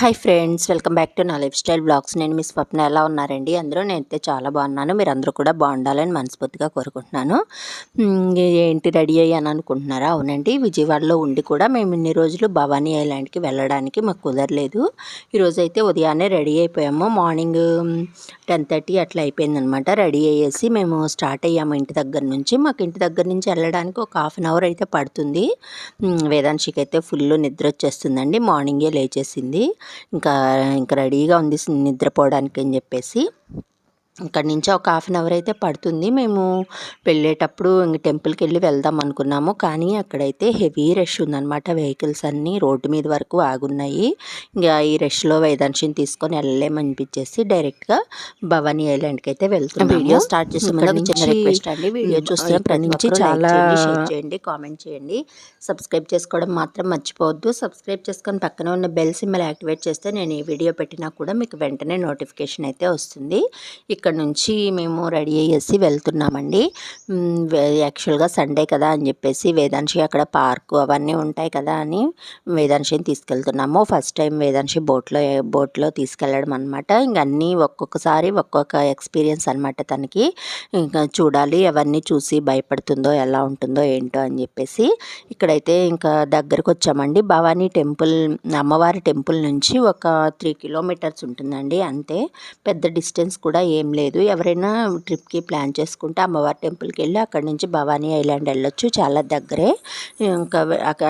Hi friends welcome back to నా life style blogs నేను మీ స్వప్న ఎలా ఉన్నారండి? అందరూ నేనైతే చాలా బాగున్నాను. మీరు అందరూ కూడా బాగుండాలని మనస్ఫూర్తిగా కోరుకుంటున్నాను. ఏంటి రెడీ అయ్యాను అనుకుంటున్నారా? అవునండి విజయవాడలో ఉండి కూడా మేము ఇన్ని రోజులు భవానీ ఐలాండ్కి వెళ్ళడానికి మాకు కుదరలేదు. ఈరోజు అయితే ఉదయాన్నే రెడీ అయిపోయాము. మార్నింగ్ టెన్ థర్టీ అట్లా అయిపోయిందనమాట. రెడీ అయ్యేసి మేము స్టార్ట్ అయ్యాము ఇంటి దగ్గర నుంచి. మాకు ఇంటి దగ్గర నుంచి వెళ్ళడానికి ఒక హాఫ్ అన్ అవర్ అయితే పడుతుంది. వేదాంశికి అయితే ఫుల్ నిద్ర వచ్చేస్తుందండి. మార్నింగే లేచేసింది. ఇంకా ఇంకా రెడీగా ఉంది నిద్రపోవడానికి అని చెప్పేసి. ఇక్కడి నుంచి ఒక హాఫ్ అన్ అవర్ అయితే పడుతుంది. మేము వెళ్ళేటప్పుడు ఇంక టెంపుల్కి వెళ్ళి వెళ్దాం అనుకున్నాము. కానీ అక్కడైతే హెవీ రష్ ఉందన్నమాట. వెహికల్స్ అన్నీ రోడ్డు మీద వరకు ఆగున్నాయి. ఇంకా ఈ రష్లో వేదాంశిని తీసుకొని వెళ్ళలేమనిపించేసి డైరెక్ట్గా భవానీ ఐలాండ్కి అయితే వెళ్తున్నాం వీడియో స్టార్ట్ చేసే ముందు చిన్న రిక్వెస్ట్ అండి. వీడియో చూస్తున్న ప్రతి నుంచి చాలా షేర్ చేయండి కామెంట్ చేయండి. సబ్స్క్రైబ్ చేసుకోవడం మాత్రం మర్చిపోవద్దు. సబ్స్క్రైబ్ చేసుకొని పక్కన ఉన్న బెల్ సింబల్ యాక్టివేట్ చేస్తే నేను ఈ వీడియో పెట్టినా కూడా మీకు వెంటనే నోటిఫికేషన్ అయితే వస్తుంది. ఇక్కడ ఇక్కడ నుంచి మేము రెడీ అయ్యేసి వెళ్తున్నామండి. యాక్చువల్గా సండే కదా అని చెప్పేసి వేదాంశి అక్కడ పార్కు అవన్నీ ఉంటాయి కదా అని వేదాంశిని తీసుకెళ్తున్నాము. ఫస్ట్ టైం వేదాంశి బోట్లో బోట్లో తీసుకెళ్ళడం అనమాట ఇంక అన్నీ ఒక్కొక్కసారి ఒక్కొక్క ఎక్స్పీరియన్స్ అనమాట తనకి. ఇంకా చూడాలి అవన్నీ చూసి భయపడుతుందో ఎలా ఉంటుందో ఏంటో అని చెప్పేసి. ఇక్కడైతే ఇంకా దగ్గరకు వచ్చామండి. భవానీ టెంపుల్ అమ్మవారి టెంపుల్ నుంచి ఒక త్రీ కిలోమీటర్స్ ఉంటుందండి అంతే. పెద్ద డిస్టెన్స్ కూడా ఏం లేదు. ఎవరైనా ట్రిప్కి ప్లాన్ చేసుకుంటే అమ్మవారి టెంపుల్కి వెళ్ళి అక్కడి నుంచి భవానీ ఐలాండ్ వెళ్ళొచ్చు. చాలా దగ్గరే. ఇంకా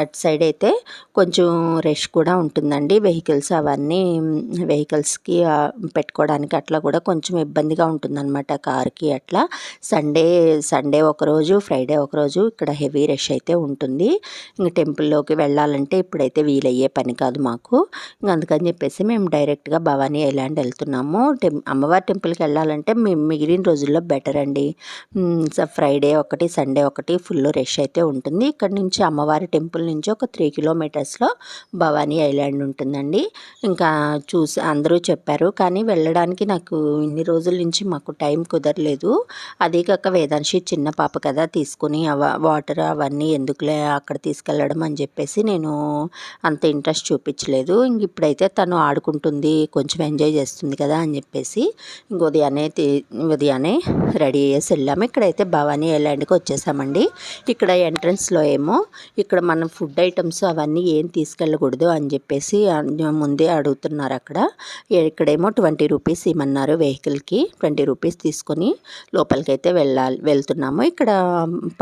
అటు సైడ్ అయితే కొంచెం రష్ కూడా ఉంటుందండి. వెహికల్స్ అవన్నీ వెహికల్స్కి పెట్టుకోవడానికి అట్లా కూడా కొంచెం ఇబ్బందిగా ఉంటుందన్నమాట కార్కి అట్లా. సండే సండే ఒకరోజు ఫ్రైడే ఒకరోజు ఇక్కడ హెవీ రష్ అయితే ఉంటుంది. ఇంకా టెంపుల్లోకి వెళ్ళాలంటే ఇప్పుడైతే వీలయ్యే పని కాదు మాకు. ఇంక అందుకని చెప్పేసి మేము డైరెక్ట్గా భవానీ ఐలాండ్ వెళ్తున్నాము. టెం అమ్మవారి టెంపుల్కి వెళ్ళాలంటే మేము మిగిలిన రోజుల్లో బెటర్ అండి. స- ఫ్రైడే ఒకటి సండే ఒకటి ఫుల్ రష్ అయితే ఉంటుంది. ఇక్కడ నుంచి అమ్మవారి టెంపుల్ నుంచి ఒక త్రీ కిలోమీటర్స్లో భవానీ ఐలాండ్ ఉంటుందండి. ఇంకా చూసి అందరూ చెప్పారు. కానీ వెళ్ళడానికి నాకు ఇన్ని రోజుల నుంచి మాకు టైం కుదరలేదు. అదే కాక వేదాంశి చిన్న పాప కదా తీసుకుని అవ వాటర్ అవన్నీ ఎందుకులే అక్కడ తీసుకెళ్ళడం అని చెప్పేసి నేను అంత ఇంట్రెస్ట్ చూపించలేదు. ఇంక ఇప్పుడైతే తను ఆడుకుంటుంది కొంచెం ఎంజాయ్ చేస్తుంది కదా అని చెప్పేసి. ఇంక ఉదయాన్నే అయితే ఉదయాన్నే రెడీ అయ్యేసి వెళ్ళాము. ఇక్కడైతే భవానీ ఐలాండ్కి వచ్చేసామండి. ఇక్కడ ఎంట్రన్స్లో ఏమో ఇక్కడ మనం ఫుడ్ ఐటమ్స్ అవన్నీ ఏం తీసుకెళ్ళకూడదు అని చెప్పేసి ముందే అడుగుతున్నారు అక్కడ. ఇక్కడేమో ట్వంటీ రూపీస్ ఇమ్మన్నారు వెహికల్కి. ట్వంటీ రూపీస్ తీసుకొని లోపలికి అయితే వెళ్ళాలి వెళ్తున్నాము. ఇక్కడ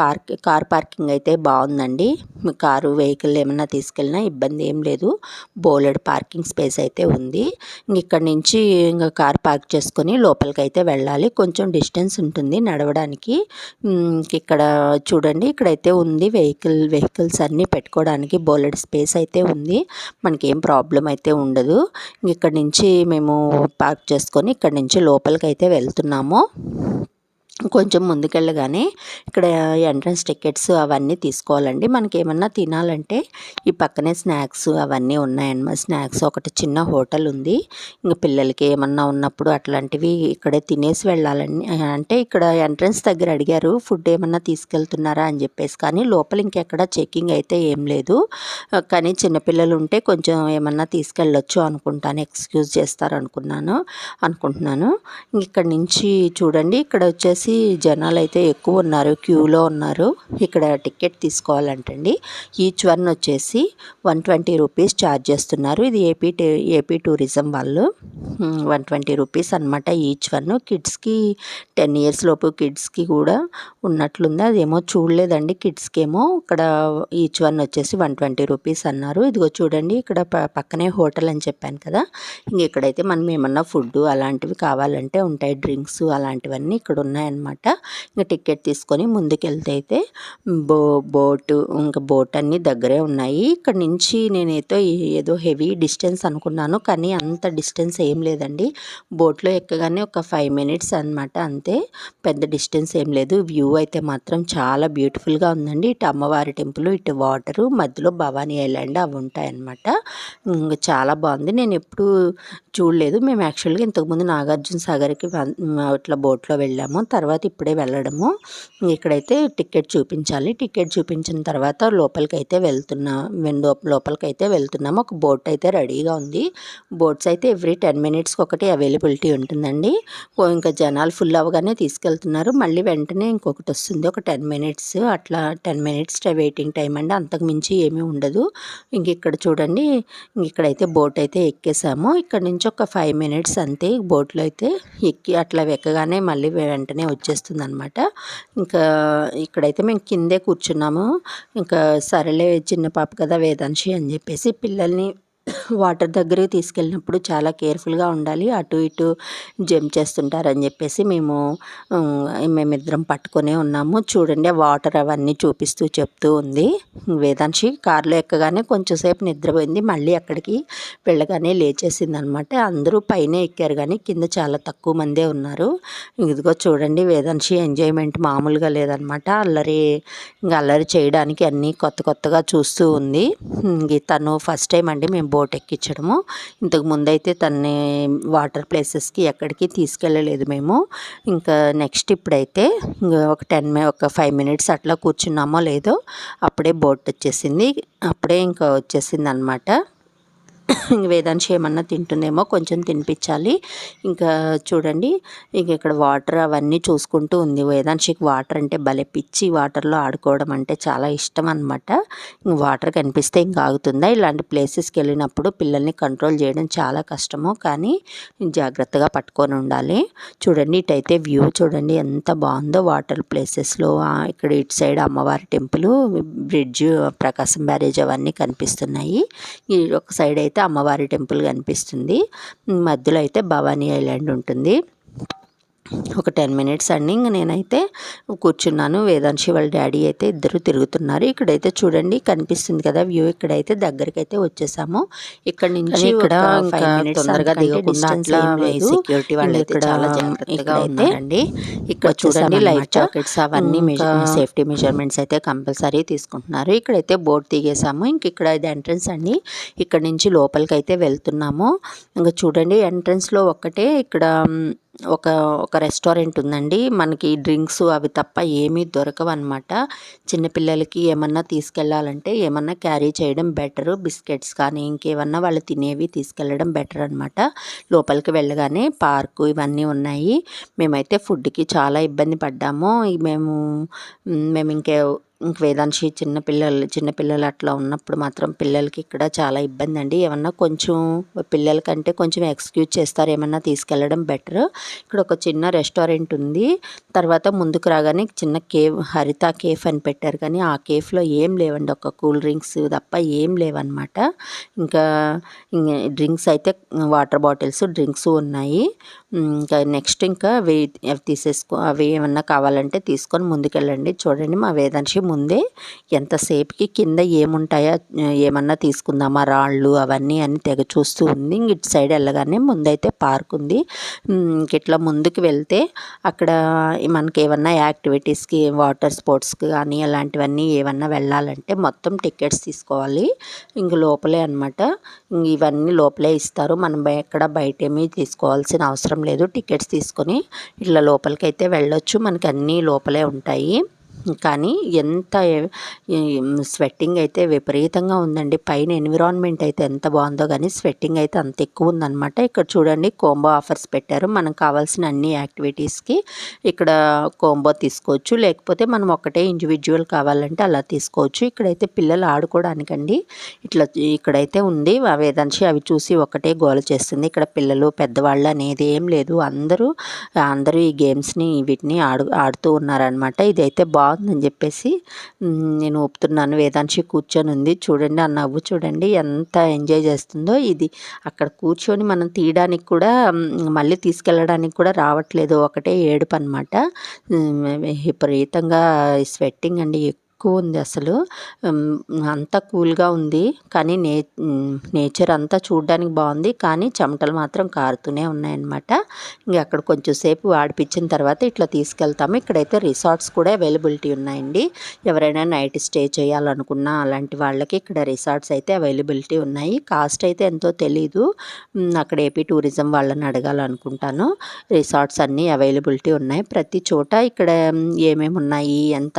పార్క్ కార్ పార్కింగ్ అయితే బాగుందండి. కారు వెహికల్ ఏమన్నా తీసుకెళ్ళినా ఇబ్బంది ఏం లేదు. బోలెడ్ పార్కింగ్ స్పేస్ అయితే ఉంది. ఇక్కడ నుంచి ఇంకా కార్ పార్క్ చేసుకొని లోపలికి అయితే వెళ్ళాలి. కొంచెం డిస్టెన్స్ ఉంటుంది నడవడానికి. ఇక్కడ చూడండి ఇక్కడైతే ఉంది వెహికల్ వెహికల్స్ అన్నీ పెట్టుకోవడానికి బోలెడ్ స్పేస్ అయితే ఉంది. మనకి ఏం ప్రాబ్లం అయితే ఉండదు. ఇక్కడ నుంచి మేము పార్క్ చేసుకొని ఇక్కడ నుంచి లోపలికి అయితే వెళ్తున్నాము. కొంచెం ముందుకెళ్ళగానే ఇక్కడ ఎంట్రన్స్ టికెట్స్ అవన్నీ తీసుకోవాలండి. మనకి ఏమన్నా తినాలంటే ఈ పక్కనే స్నాక్స్ అవన్నీ ఉన్నాయన్నమాట. స్నాక్స్ ఒకటి చిన్న హోటల్ ఉంది. ఇంకా పిల్లలకి ఏమన్నా ఉన్నప్పుడు అట్లాంటివి ఇక్కడే తినేసి వెళ్ళాలని అంటే ఇక్కడ ఎంట్రన్స్ దగ్గర అడిగారు ఫుడ్ ఏమన్నా తీసుకెళ్తున్నారా? అని చెప్పేసి. కానీ లోపల ఇంకెక్కడ చెకింగ్ అయితే ఏం లేదు. కానీ చిన్నపిల్లలు ఉంటే కొంచెం ఏమన్నా తీసుకెళ్ళొచ్చు అనుకుంటాను. ఎక్స్క్యూజ్ చేస్తారు అనుకున్నాను అనుకుంటున్నాను. ఇక్కడ నుంచి చూడండి ఇక్కడ వచ్చేసి జనాలు అయితే ఎక్కువ ఉన్నారు క్యూలో ఉన్నారు. ఇక్కడ టికెట్ తీసుకోవాలంటండి. ఈచ్ వన్ వచ్చేసి వన్ ట్వంటీ రూపీస్ ఛార్జ్ చేస్తున్నారు. ఇది ఏపీ ఏపీ టూరిజం వాళ్ళు. వన్ ట్వంటీ రూపీస్ అనమాట ఈచ్ వన్. కిడ్స్కి టెన్ ఇయర్స్ లోపు కిడ్స్కి కూడా ఉన్నట్లుంది. అదేమో చూడలేదండి కిడ్స్కి ఏమో ఇక్కడ ఈచ్ వన్ వచ్చేసి వన్ ట్వంటీ రూపీస్ అన్నారు. ఇదిగో చూడండి ఇక్కడ పక్కనే హోటల్ అని చెప్పాను కదా. ఇంక ఇక్కడైతే మనం ఏమన్నా ఫుడ్ అలాంటివి కావాలంటే ఉంటాయి డ్రింక్స్ అలాంటివన్నీ ఇక్కడ అనమాట ఇంకా టికెట్ తీసుకొని ముందుకెళ్తే అయితే బో బోటు ఇంకా బోట్ అన్నీ దగ్గరే ఉన్నాయి. ఇక్కడ నుంచి నేనైతే ఏదో హెవీ డిస్టెన్స్ అనుకున్నాను కానీ అంత డిస్టెన్స్ ఏం లేదండి. బోట్లో ఎక్కగానే ఒక ఫైవ్ మినిట్స్ అన్నమాట అంతే. పెద్ద డిస్టెన్స్ ఏం లేదు. వ్యూ అయితే మాత్రం చాలా బ్యూటిఫుల్గా ఉందండి. ఇటు అమ్మవారి టెంపుల్ ఇటు వాటరు మధ్యలో భవానీ ఐలాండ్ అవి ఉంటాయన్నమాట ఇంకా చాలా బాగుంది. నేను ఎప్పుడు చూడలేదు. మేము యాక్చువల్గా ఇంతకుముందు నాగార్జున సాగర్కి అట్లా బోట్లో వెళ్ళాము. తర్వాత తర్వాత ఇప్పుడే వెళ్ళడము. ఇక్కడైతే టికెట్ చూపించాలి. టికెట్ చూపించిన తర్వాత లోపలికి అయితే వెళ్తున్నా వెన్- లోపలికి అయితే వెళ్తున్నాము. ఒక బోట్ అయితే రెడీగా ఉంది. బోట్స్ అయితే ఎవ్రీ టెన్ మినిట్స్కి ఒకటి అవైలబిలిటీ ఉంటుందండి. ఇంకా జనాలు ఫుల్ అవగానే తీసుకెళ్తున్నారు. మళ్ళీ వెంటనే ఇంకొకటి వస్తుంది. ఒక టెన్ మినిట్స్ అట్లా టెన్ మినిట్స్ వెయిటింగ్ టైం అండి. అంతకు మించి ఏమీ ఉండదు. ఇంక ఇక్కడ చూడండి. ఇక్కడైతే బోట్ అయితే ఎక్కేసాము. ఇక్కడ నుంచి ఒక ఫైవ్ మినిట్స్ అంతే బోట్లో అయితే ఎక్కి అట్లా ఎక్కగానే మళ్ళీ వెంటనే వచ్చేస్తుంది అనమాట ఇంకా ఇక్కడైతే మేము కిందే కూర్చున్నాము. ఇంకా సరేలే చిన్న పాప కదా వేదాంశి అని చెప్పేసి పిల్లల్ని వాటర్ దగ్గరికి తీసుకెళ్ళినప్పుడు చాలా కేర్ఫుల్గా ఉండాలి. అటు ఇటు జంప్ చేస్తుంటారని చెప్పేసి మేము మేమిద్దరం పట్టుకొనే ఉన్నాము. చూడండి వాటర్ అవన్నీ చూపిస్తూ చెప్తూ ఉంది. వేదాంశి కారులో ఎక్కగానే కొంచెంసేపు నిద్రపోయింది. మళ్ళీ అక్కడికి వెళ్ళగానే లేచేసింది అనమాట అందరూ పైన ఎక్కారు కానీ కింద చాలా తక్కువ మందే ఉన్నారు. ఇదిగో చూడండి వేదాంశి ఎంజాయ్మెంట్ మామూలుగా లేదనమాట. అల్లరి ఇంకా అల్లరి చేయడానికి అన్నీ కొత్త కొత్తగా చూస్తూ ఉంది. తను ఫస్ట్ టైం అండి మేము బోట్ ఎక్కించడము. ఇంతకు ముందు అయితే తన్ని వాటర్ ప్లేసెస్కి ఎక్కడికి తీసుకెళ్ళలేదు మేము. ఇంకా నెక్స్ట్ ఇప్పుడైతే ఇంకా ఒక టెన్ ఒక ఫైవ్ మినిట్స్ అట్లా కూర్చున్నామో లేదో అప్పుడే బోట్ వచ్చేసింది. అప్పుడే ఇంకా వచ్చేసింది అనమాట వేదాంశి ఏమన్నా తింటుందేమో కొంచెం తినిపించాలి. ఇంకా చూడండి ఇంక ఇక్కడ వాటర్ అవన్నీ చూసుకుంటూ ఉంది. వేదాంశికి వాటర్ అంటే భలే పిచ్చి వాటర్లో ఆడుకోవడం అంటే చాలా ఇష్టం అనమాట ఇంక వాటర్ కనిపిస్తే ఇంక ఆగుతుందా? ఇలాంటి ప్లేసెస్కి వెళ్ళినప్పుడు పిల్లల్ని కంట్రోల్ చేయడం చాలా కష్టము కానీ జాగ్రత్తగా పట్టుకొని ఉండాలి. చూడండి ఇటైతే వ్యూ చూడండి ఎంత బాగుందో వాటర్ ప్లేసెస్లో. ఇక్కడ ఇటు సైడ్ అమ్మవారి టెంపుల్ బ్రిడ్జ్ ప్రకాశం బ్యారేజ్ అవన్నీ కనిపిస్తున్నాయి. ఈ ఒక సైడ్ అయితే అయితే అమ్మవారి టెంపుల్ కనిపిస్తుంది. మధ్యలో అయితే భవానీ ఐలాండ్ ఉంటుంది. ఒక టెన్ మినిట్స్ అండి. ఇంక నేనైతే కూర్చున్నాను. వేదాంశి వాళ్ళ డాడీ అయితే ఇద్దరు తిరుగుతున్నారు. ఇక్కడైతే చూడండి కనిపిస్తుంది కదా వ్యూ. ఇక్కడైతే దగ్గరికి అయితే వచ్చేసాము. ఇక్కడ నుంచి ఇక్కడ ఇంకా తొందరగా దిగకుండా అట్లా సెక్యూరిటీ వాళ్ళు అయితే చాలా జాగ్రత్తగా ఉన్నారండి. ఇక్కడ చూడండి లైఫ్ జాకెట్స్ అవన్నీ సేఫ్టీ మెజర్మెంట్స్ అయితే కంపల్సరీ తీసుకుంటున్నారు. ఇక్కడైతే బోట్ దిగేసాము ఇంక ఇక్కడ ఇది ఎంట్రన్స్ అండి. ఇక్కడ నుంచి లోపలికి అయితే వెళ్తున్నాము. ఇంకా చూడండి ఎంట్రన్స్లో ఒక్కటే ఇక్కడ ఒక ఒక రెస్టారెంట్ ఉందండి. మనకి డ్రింక్స్ అవి తప్ప ఏమీ దొరకవు అనమాట చిన్నపిల్లలకి ఏమన్నా తీసుకెళ్ళాలంటే ఏమన్నా క్యారీ చేయడం బెటర్ బిస్కెట్స్ కానీ ఇంకేమన్నా వాళ్ళు తినేవి తీసుకెళ్ళడం బెటర్ అనమాట లోపలికి వెళ్ళగానే పార్కు ఇవన్నీ ఉన్నాయి. మేమైతే ఫుడ్కి చాలా ఇబ్బంది పడ్డాము. మేము మేము ఇంకే ఇంక వేదాంశి చిన్నపిల్లలు చిన్నపిల్లలు అట్లా ఉన్నప్పుడు మాత్రం పిల్లలకి ఇక్కడ చాలా ఇబ్బంది అండి. ఏమన్నా కొంచెం పిల్లలకంటే కొంచెం ఎక్స్క్యూజ్ చేస్తారు ఏమన్నా తీసుకెళ్ళడం బెటర్. ఇక్కడ ఒక చిన్న రెస్టారెంట్ ఉంది. తర్వాత ముందుకు రాగానే చిన్న కేవ్ హరిత కేఫ్ అని పెట్టారు కానీ ఆ కేఫ్లో ఏం లేవండి. ఒక కూల్ డ్రింక్స్ తప్ప ఏం లేవన్నమాట. ఇంకా డ్రింక్స్ అయితే వాటర్ బాటిల్స్ డ్రింక్స్ ఉన్నాయి. ఇంకా నెక్స్ట్ ఇంకా అవి అవి తీసేసుకో అవి ఏమన్నా కావాలంటే తీసుకొని ముందుకెళ్ళండి. చూడండి మా వేదాంశి ముందే ఎంతసేపుకి కింద ఏముంటాయో ఏమన్నా తీసుకుందామా రాళ్ళు అవన్నీ అని తెగ చూస్తూ ఉంది. ఇంక ఇటు సైడ్ వెళ్ళగానే ముందైతే పార్క్ ఉంది. ఇంక ఇట్లా ముందుకు వెళ్తే అక్కడ మనకి ఏమన్నా యాక్టివిటీస్కి వాటర్ స్పోర్ట్స్కి కానీ అలాంటివన్నీ ఏమన్నా వెళ్ళాలంటే మొత్తం టికెట్స్ తీసుకోవాలి. ఇంక లోపలే అనమాట ఇవన్నీ లోపలే ఇస్తారు. మనం ఎక్కడ బయట ఏమీ తీసుకోవాల్సిన అవసరం లేదు. టికెట్స్ తీసుకొని ఇట్లా లోపలికి అయితే వెళ్ళొచ్చు. మనకి అన్నీ లోపలే ఉంటాయి. కానీ ఎంత స్వెట్టింగ్ అయితే విపరీతంగా ఉందండి. పైన ఎన్విరాన్మెంట్ అయితే ఎంత బాగుందో కానీ స్వెట్టింగ్ అయితే అంత ఎక్కువ ఉందన్నమాట. ఇక్కడ చూడండి కోంబో ఆఫర్స్ పెట్టారు. మనకు కావాల్సిన అన్ని యాక్టివిటీస్కి ఇక్కడ కోంబో తీసుకోవచ్చు. లేకపోతే మనం ఒకటే ఇండివిజువల్ కావాలంటే అలా తీసుకోవచ్చు. ఇక్కడైతే పిల్లలు ఆడుకోవడానికండి ఇట్లా ఇక్కడైతే ఉంది. వేదాంశి అవి చూసి ఒకటే గోల చేస్తుంది. ఇక్కడ పిల్లలు పెద్దవాళ్ళు అనేది ఏం లేదు. అందరూ అందరూ ఈ గేమ్స్ని వీటిని ఆడు ఆడుతూ ఉన్నారనమాట ఇదైతే బాగుందని చెప్పేసి నేను ఒప్పుతున్నాను. వేదాంశి కూర్చొని ఉంది. చూడండి ఆ నవ్వు చూడండి ఎంత ఎంజాయ్ చేస్తుందో ఇది. అక్కడ కూర్చొని మనం తీయడానికి కూడా మళ్ళీ తీసుకెళ్ళడానికి కూడా రావట్లేదు. ఒకటే ఏడుపు అనమాట విపరీతంగా స్వెట్టింగ్ అండి ఎక్కువ ఉంది అసలు. అంతా కూల్గా ఉంది. కానీ నే నేచర్ అంతా చూడడానికి బాగుంది. కానీ చెమటలు మాత్రం కారుతూనే ఉన్నాయన్నమాట. ఇంక అక్కడ కొంచెం సేపు ఆడిపించిన తర్వాత ఇట్లా తీసుకెళ్తాము. ఇక్కడైతే రిసార్ట్స్ కూడా అవైలబిలిటీ ఉన్నాయండి. ఎవరైనా నైట్ స్టే చేయాలనుకున్నా అలాంటి వాళ్ళకి ఇక్కడ రిసార్ట్స్ అయితే అవైలబిలిటీ ఉన్నాయి. కాస్ట్ అయితే ఎంతో తెలీదు. అక్కడ ఏపీ టూరిజం వాళ్ళని అడగాలనుకుంటాను. రిసార్ట్స్ అన్నీ అవైలబిలిటీ ఉన్నాయి. ప్రతి చోట ఇక్కడ ఏమేమి ఉన్నాయి ఎంత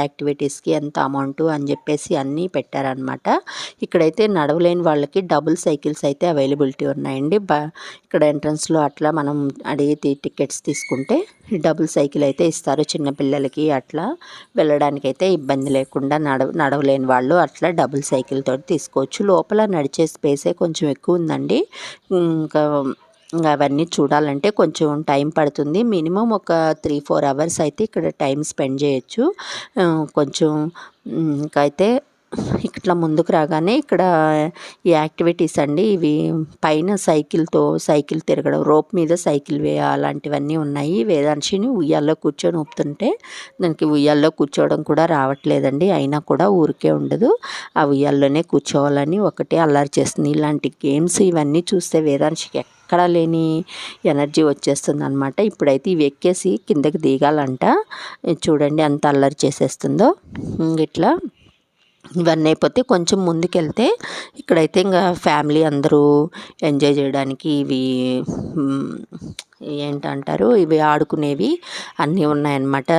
యాక్టివిటీస్కి ఎంత అమౌంట్ అని చెప్పేసి అన్నీ పెట్టారనమాట ఇక్కడైతే నడవలేని వాళ్ళకి డబుల్ సైకిల్స్ అయితే అవైలబిలిటీ ఉన్నాయండి. బ ఇక్కడ ఎంట్రన్స్లో అట్లా మనం అడిగి టికెట్స్ తీసుకుంటే డబుల్ సైకిల్ అయితే ఇస్తారు చిన్నపిల్లలకి అట్లా. వెళ్ళడానికి అయితే ఇబ్బంది లేకుండా నడవ నడవలేని వాళ్ళు అట్లా డబుల్ సైకిల్ తోటి తీసుకోవచ్చు. లోపల నడిచే స్పేసే కొంచెం ఎక్కువ ఉందండి. ఇంకా ఇంకా అవన్నీ చూడాలంటే కొంచెం టైం పడుతుంది. మినిమం ఒక త్రీ ఫోర్ అవర్స్ అయితే ఇక్కడ టైం స్పెండ్ చేయొచ్చు. కొంచెం ఇంకైతే అయితే ఇట్లా ముందుకు రాగానే ఇక్కడ ఈ యాక్టివిటీస్ అండి. ఇవి పైన సైకిల్తో సైకిల్ తిరగడం రోప్ మీద సైకిల్ వే ఉన్నాయి. వేదాంశిని ఉయ్యాల్లో కూర్చొని ఊపుతుంటే దానికి ఉయ్యాల్లో కూర్చోవడం కూడా రావట్లేదండి. అయినా కూడా ఊరికే ఉండదు. ఆ ఉయ్యాల్లోనే కూర్చోవాలని ఒకటే అల్లరి చేస్తుంది. ఇలాంటి గేమ్స్ ఇవన్నీ చూస్తే వేదాంశికి ఎక్కడా లేని ఎనర్జీ వచ్చేస్తుంది అనమాట ఇప్పుడైతే ఇవి ఎక్కేసి కిందకి దిగాలంట. చూడండి ఎంత అల్లరి చేసేస్తుందో. ఇట్లా ఇవన్నీ అయిపోతే కొంచెం ముందుకెళ్తే ఇక్కడైతే ఇంకా ఫ్యామిలీ అందరూ ఎంజాయ్ చేయడానికి ఇవి ఏంటంటారు? ఇవి ఆడుకునేవి అన్నీ ఉన్నాయన్నమాట.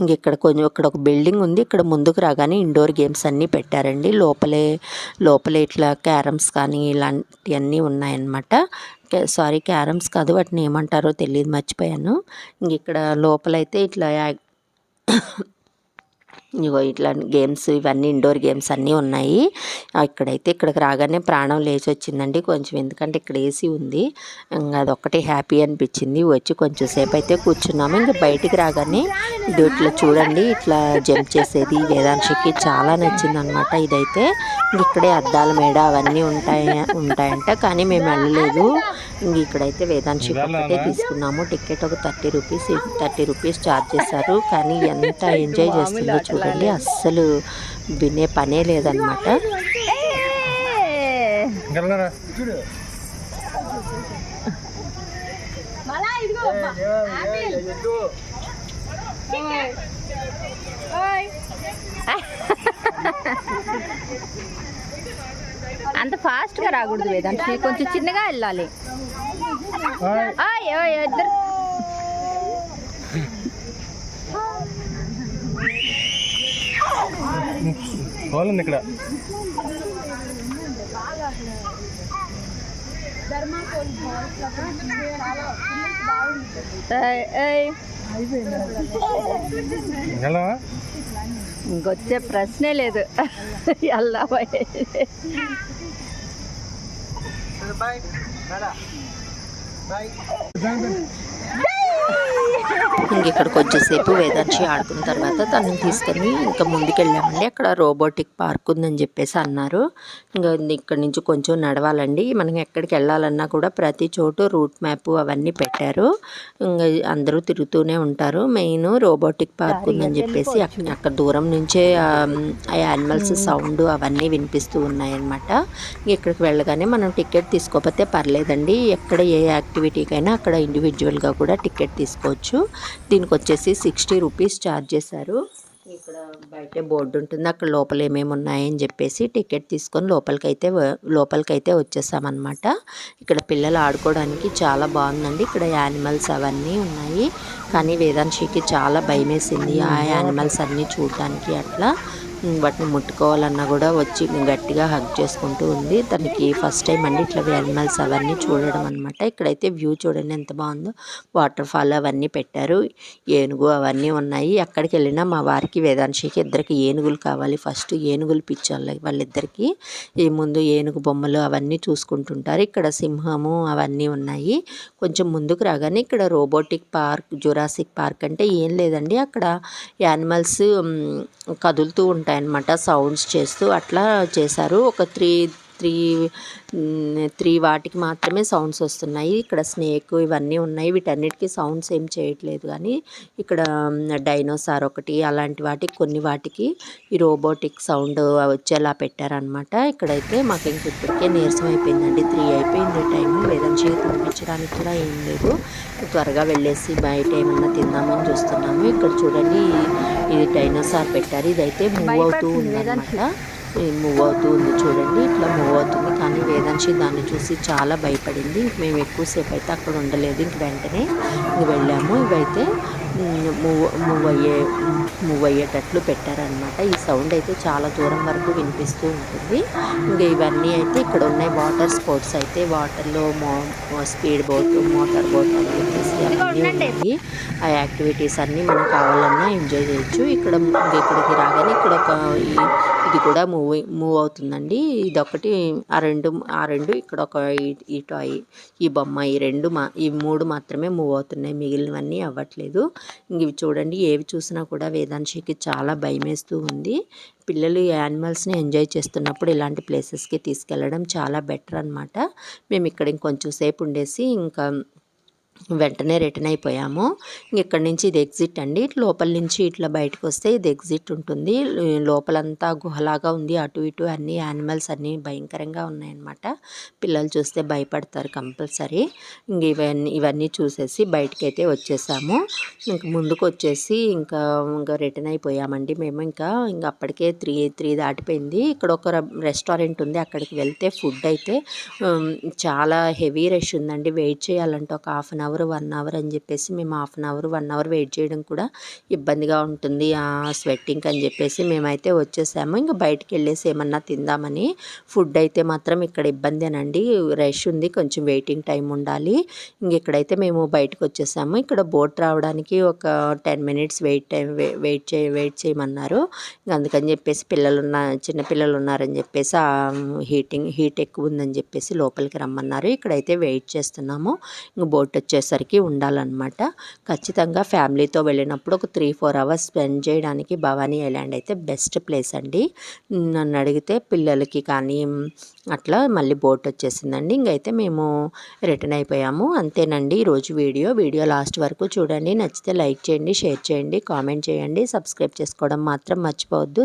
ఇంక ఇక్కడ కొంచెం ఇక్కడ ఒక బిల్డింగ్ ఉంది. ఇక్కడ ముందుకు రాగానే ఇండోర్ గేమ్స్ అన్నీ పెట్టారండి. లోపలే లోపలే ఇట్లా క్యారమ్స్ కానీ ఇలాంటివన్నీ ఉన్నాయన్నమాట. సారీ క్యారమ్స్ కాదు వాటిని ఏమంటారో తెలియదు మర్చిపోయాను. ఇంక ఇక్కడ లోపలైతే ఇట్లా ఇగో ఇట్లా గేమ్స్ ఇవన్నీ ఇండోర్ గేమ్స్ అన్నీ ఉన్నాయి. ఇక్కడైతే ఇక్కడికి రాగానే ప్రాణం లేచి వచ్చిందండి కొంచెం. ఎందుకంటే ఇక్కడ ఏసీ ఉంది. ఇంకా అదొక్కటి హ్యాపీ అనిపించింది. వచ్చి కొంచెం సేపు అయితే కూర్చున్నాము. ఇంకా బయటికి రాగానే ఇట్లా చూడండి ఇట్లా జంప్ చేసేది. వేదాంశకి చాలా నచ్చింది అనమాట ఇదైతే. ఇంక ఇక్కడే అద్దాల మేడ అవన్నీ ఉంటాయి ఉంటాయంట. కానీ మేము వెళ్ళలేదు. ఇంక ఇక్కడైతే వేదాంశకి ఒకటే తీసుకున్నాము. టికెట్ ఒక thirty rupees thirty rupees charge చేశారు. కానీ ఎంత ఎంజాయ్ చేస్తుందో చూడండి అస్సలు వినే పనే లేదనమాట అంత ఫాస్ట్గా రాకూడదు వేదాంతి. కొంచెం చిన్నగా వెళ్ళాలి. ఓయ్, ఓయ్, ఇద్దరు. హోల్ ఉంది ఇక్కడ ఇంకొచ్చే ప్రశ్నే లేదు. అల్లా ఇంక ఇక్కడ కొంచెంసేపు వేదాంశి ఆడుకున్న తర్వాత తనని తీసుకొని ఇంకా ముందుకెళ్ళామండి. అక్కడ రోబోటిక్ పార్క్ ఉందని చెప్పేసి అన్నారు. ఇంకా ఇక్కడ నుంచి కొంచెం నడవాలండి. మనం ఎక్కడికి వెళ్ళాలన్నా కూడా ప్రతి చోటు రూట్ మ్యాప్ అవన్నీ పెట్టారు. ఇంకా అందరూ తిరుగుతూనే ఉంటారు. మెయిన్ రోబోటిక్ పార్క్ ఉందని చెప్పేసి అక్కడ అక్కడ దూరం నుంచే ఆ, ఆ యానిమల్స్ సౌండ్ అవన్నీ వినిపిస్తూ ఉన్నాయన్నమాట. ఇక్కడికి వెళ్ళగానే మనం టికెట్ తీసుకోకపోతే పర్లేదండి. ఎక్కడ ఏ యాక్టివిటీకైనా అక్కడ ఇండివిజువల్గా కూడా టికెట్ తీసుకోవచ్చు. దీనికి వచ్చేసి సిక్స్టీ రూపీస్ ఛార్జ్ చేశారు. ఇక్కడ బయటే బోర్డు ఉంటుంది. అక్కడ లోపల ఏమేమి ఉన్నాయని చెప్పేసి టికెట్ తీసుకొని లోపలికైతే లోపలికైతే వచ్చేసామన్నమాట. ఇక్కడ పిల్లలు ఆడుకోవడానికి చాలా బాగుందండి. ఇక్కడ యానిమల్స్ అవన్నీ ఉన్నాయి. కానీ వేదాంశికి చాలా భయమేసింది. ఆ యానిమల్స్ అన్నీ చూడటానికి అట్లా. వాటిని ముట్టుకోవాలన్నా కూడా వచ్చి గట్టిగా హగ్ చేసుకుంటూ ఉంది. తనకి ఫస్ట్ టైం అండి ఇట్లా యానిమల్స్ అవన్నీ చూడడం అనమాట ఇక్కడైతే వ్యూ చూడండి ఎంత బాగుందో. వాటర్ ఫాల్ అవన్నీ పెట్టారు. ఏనుగు అవన్నీ ఉన్నాయి. అక్కడికి వెళ్ళినా మా వారికి వేదాంశికి ఇద్దరికి ఏనుగులు కావాలి. ఫస్ట్ ఏనుగులు పిచ్చాలి వాళ్ళిద్దరికి. ఈ ముందు ఏనుగు బొమ్మలు అవన్నీ చూసుకుంటుంటారు. ఇక్కడ సింహము అవన్నీ ఉన్నాయి. కొంచెం ముందుకు రాగానే ఇక్కడ రోబోటిక్ పార్క్ జురాసిక్ పార్క్ అంటే ఏం లేదండి. అక్కడ యానిమల్స్ కదులుతూ ఉంటాయన్నమాట సౌండ్స్ చేస్తూ అట్లా చేశారు. ఒక త్రీ త్రీ త్రీ వాటికి మాత్రమే సౌండ్స్ వస్తున్నాయి. ఇక్కడ స్నేక్ ఇవన్నీ ఉన్నాయి. వీటన్నిటికీ సౌండ్స్ ఏం చేయట్లేదు కానీ ఇక్కడ డైనోసార్ ఒకటి అలాంటి వాటికి కొన్ని వాటికి ఈ రోబోటిక్ సౌండ్ వచ్చేలా పెట్టారనమాట ఇక్కడైతే మాకు ఇంక ఇప్పటికే నీరసం అయిపోయిందండి. త్రీ అయిపోయింది టైం. వేదంశీ తినిపించడానికి కూడా ఏం లేదు. త్వరగా వెళ్ళేసి బయట ఏమన్నా తిందామని చూస్తున్నాము. ఇక్కడ చూడండి ఇది డైనోసార్ పెట్టారు. ఇదైతే మూవ్ అవుతూ ఉందన్నమాట. మూవ్ అవుతుంది చూడండి. ఇట్లా మూవ్ అవుతుంది కానీ వేదాంశి దాన్ని చూసి చాలా భయపడింది. మేము ఎక్కువసేపు అయితే అక్కడ ఉండలేదు. ఇంక వెంటనే వెళ్ళాము. ఇవైతే మూవ్ మూవ్ అయ్యే మూవ్ అయ్యేటట్లు పెట్టారనమాట ఈ సౌండ్ అయితే చాలా దూరం వరకు వినిపిస్తూ ఉంటుంది. ఇంకా ఇవన్నీ అయితే ఇక్కడ ఉన్నాయి. వాటర్ స్పోర్ట్స్ అయితే వాటర్లో మో స్పీడ్ బోట్ మోటార్ బోట్ అని చెప్పేసి అన్నీ ఉన్నాయి. ఆ యాక్టివిటీస్ అన్నీ మనం కావాలన్నా ఎంజాయ్ చేయొచ్చు. ఇక్కడ ఇక్కడికి రాగానే ఇక్కడ ఒక ఈ- ఇది కూడా మూవ్ మూవ్ అవుతుందండి. ఇది ఒకటి ఆ రెండు ఆ రెండు ఇక్కడ ఒక ఈ- ఈ టాయ్ ఈ బొమ్మ ఈ రెండు మా ఈ మూడు మాత్రమే మూవ్ అవుతున్నాయి. మిగిలినవన్నీ అవ్వట్లేదు. ఇవి చూడండి ఏవి చూసినా కూడా వేదాంశికి చాలా భయమేస్తూ ఉంది. పిల్లలు యానిమల్స్ని ఎంజాయ్ చేస్తున్నప్పుడు ఇలాంటి ప్లేసెస్కి తీసుకెళ్ళడం చాలా బెటర్ అనమాట మేము ఇక్కడ ఇంకొంచెం సేపు ఉండేసి ఇంకా వెంటనే రిటర్న్ అయిపోయాము. ఇంక ఇక్కడ నుంచి ఇది ఎగ్జిట్ అండి. లోపల నుంచి ఇట్లా బయటకు వస్తే ఇది ఎగ్జిట్ ఉంటుంది. లోపలంతా గుహలాగా ఉంది. అటు ఇటు అన్ని యానిమల్స్ అన్నీ భయంకరంగా ఉన్నాయన్నమాట. పిల్లలు చూస్తే భయపడతారు కంపల్సరీ. ఇంక ఇవన్నీ ఇవన్నీ చూసేసి బయటకి అయితే వచ్చేసాము. ఇంక ముందుకు వచ్చేసి ఇంకా ఇంకా రిటర్న్ అయిపోయామండి మేము. ఇంకా ఇంకా అప్పటికే త్రీ త్రీ దాటిపోయింది. ఇక్కడ ఒక రెస్టారెంట్ ఉంది. అక్కడికి వెళ్తే ఫుడ్ అయితే చాలా హెవీ రష్ ఉందండి. వెయిట్ చేయాలంటే ఒక half an hour one hour అని చెప్పేసి మేము half an hour one hour wait చేయడం కూడా ఇబ్బందిగా ఉంటుంది. ఆ స్వెట్టింగ్ అని చెప్పేసి మేమైతే వచ్చేసాము. ఇంకా బయటికి వెళ్ళేసి ఏమన్నా తిందామని ఫుడ్ అయితే మాత్రం ఇక్కడ ఇబ్బందేనండి రష్ ఉంది కొంచెం వెయిటింగ్ టైం ఉండాలి. ఇంక ఇక్కడైతే మేము బయటకు వచ్చేసాము. ఇక్కడ బోట్ రావడానికి ఒక ten minutes wait time wait చే వెయిట్ చేయమన్నారు. ఇంక అందుకని చెప్పేసి పిల్లలు ఉన్న చిన్న పిల్లలు ఉన్నారని చెప్పేసి ఆ హీటింగ్ హీట్ ఎక్కువ ఉందని చెప్పేసి లోపలికి రమ్మన్నారు. ఇక్కడైతే వెయిట్ చేస్తున్నాము. ఇంక బోట్ వచ్చేసరికి ఉండాలన్నమాట. ఖచ్చితంగా ఫ్యామిలీతో వెళ్ళినప్పుడు ఒక త్రీ ఫోర్ అవర్స్ స్పెండ్ చేయడానికి భవానీ ఐలాండ్ అయితే బెస్ట్ ప్లేస్ అండి. నన్ను అడిగితే పిల్లలకి కానీ అట్లా మళ్ళీ బోట్ వచ్చేసిందండి. ఇంకైతే మేము రిటర్న్ అయిపోయాము. అంతేనండి ఈరోజు వీడియో. వీడియో లాస్ట్ వరకు చూడండి. నచ్చితే లైక్ చేయండి షేర్ చేయండి కామెంట్ చేయండి. సబ్స్క్రైబ్ చేసుకోవడం మాత్రం మర్చిపోవద్దు.